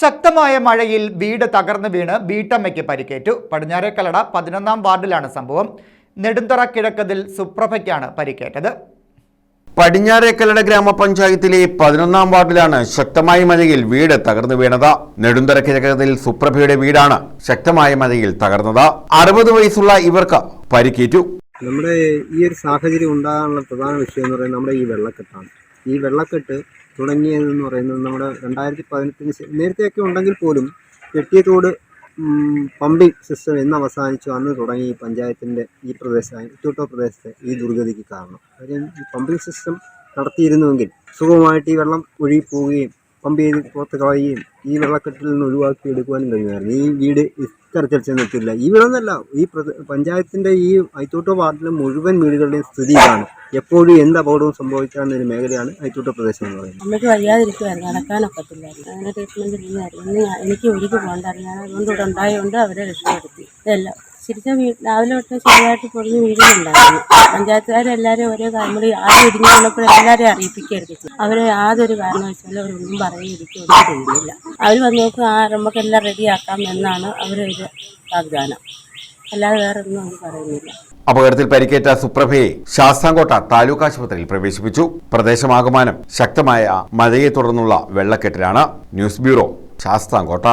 ശക്തമായ മഴയിൽ വീട് തകർന്നു വീണ് വീട്ടമ്മയ്ക്ക് പരിക്കേറ്റു. പടിഞ്ഞാറേക്കലട പതിനൊന്നാം വാർഡിലാണ് സംഭവം. നെടുന്തറ കിഴക്കതിൽ സുപ്രഭയ്ക്കാണ് പരിക്കേറ്റത്. പടിഞ്ഞാറേക്കലട ഗ്രാമപഞ്ചായത്തിലെ പതിനൊന്നാം വാർഡിലാണ് ശക്തമായ മഴയിൽ വീട് തകർന്നു വീണത്. നെടുന്തറ കിഴക്കതിൽ സുപ്രഭയുടെ വീടാണ് ശക്തമായ മഴയിൽ തകർന്നത്. അറുപത് വയസ്സുള്ള ഇവർക്ക് പരിക്കേറ്റു. നമ്മുടെ ഈ ഒരു സാഹചര്യം ഉണ്ടാകാനുള്ള പ്രധാന വിഷയം എന്ന് പറയുന്നത് നമ്മുടെ ഈ വെള്ളക്കെട്ടാണ്. ഈ വെള്ളക്കെട്ട് തുടങ്ങിയതെന്ന് പറയുന്നത് നമ്മുടെ രണ്ടായിരത്തി പതിനെട്ടിന് നേരത്തെയൊക്കെ ഉണ്ടെങ്കിൽ പോലും കെട്ടിയതോട് പമ്പിംഗ് സിസ്റ്റം എന്ന് അവസാനിച്ചു. അന്ന് തുടങ്ങി ഈ പഞ്ചായത്തിന്റെ ഈ പ്രദേശം ഇറ്റൂട്ടോ പ്രദേശത്തെ ഈ ദുർഗതിക്ക് കാരണം. അതിന് ഈ പമ്പിംഗ് സിസ്റ്റം നടത്തിയിരുന്നുവെങ്കിൽ സുഖമായിട്ട് ഈ വെള്ളം ഒഴുകി പോവുകയും പമ്പ് ചെയ്ത് പുറത്ത് കളയുകയും ഈ വെള്ളക്കെട്ടിൽ നിന്ന് ഒഴിവാക്കി എടുക്കുവാനും കഴിയുമായിരുന്നു ഈ വീട് ഇത്തരത്തിൽ ചെന്നെത്തില്ല. ഈ വീടൊന്നല്ല ഈ പഞ്ചായത്തിന്റെ ഈ ഐത്തോട്ടോ വാർഡിലെ മുഴുവൻ വീടുകളുടെയും സ്ഥിതി ഇതാണ്. എപ്പോഴും എന്ത് അപകടവും സംഭവിക്കാവുന്ന ഒരു മേഖലയാണ് ഐത്തോട്ടോ പ്രദേശം എന്ന് പറയുന്നത്. നമുക്ക് വയ്യാതിരിക്കുമായിരുന്നു നടക്കാനൊക്കത്തില്ലായിരുന്നു. അങ്ങനെ ട്രീറ്റ്മെന്റ് ഇല്ലായിരുന്നു. എനിക്ക് ഒഴുകി പോകണ്ടായിരുന്നു അതുകൊണ്ട് ഇവിടെ ഉണ്ടായതുകൊണ്ട് അവരെ രക്ഷപ്പെടുത്തി. ഇതെല്ലാം വീ രാവിലെ തൊട്ട് ചെറുതായിട്ട് പൊളിഞ്ഞ് വീഴുന്നുണ്ടായിരുന്നു പഞ്ചായത്തുകാരെല്ലാവരും ഒരേ നമ്മൾ ആദ്യം ഇടിഞ്ഞു വന്നപ്പോഴും എല്ലാവരെയും അറിയിപ്പിക്കരുത് അവരെ യാതൊരു കാരണവശാലും അവരൊന്നും പറയുകയും ഒന്നും അവർ വന്ന് നോക്കും ആ നമുക്കെല്ലാം റെഡിയാക്കാം എന്നാണ് അവരൊരു വാഗ്ദാനം. അല്ലാതെ വേറെ ഒന്നും അവർ പറയുന്നില്ല. അപകടത്തിൽ പരിക്കേറ്റ സുപ്രഭയെ ശാസ്താംകോട്ട താലൂക്ക് ആശുപത്രിയിൽ പ്രവേശിപ്പിച്ചു. പ്രദേശമാകമാനം ശക്തമായ മഴയെ തുടർന്നുള്ള വെള്ളക്കെട്ടിലാണ്. News bureau Sasthamkotta.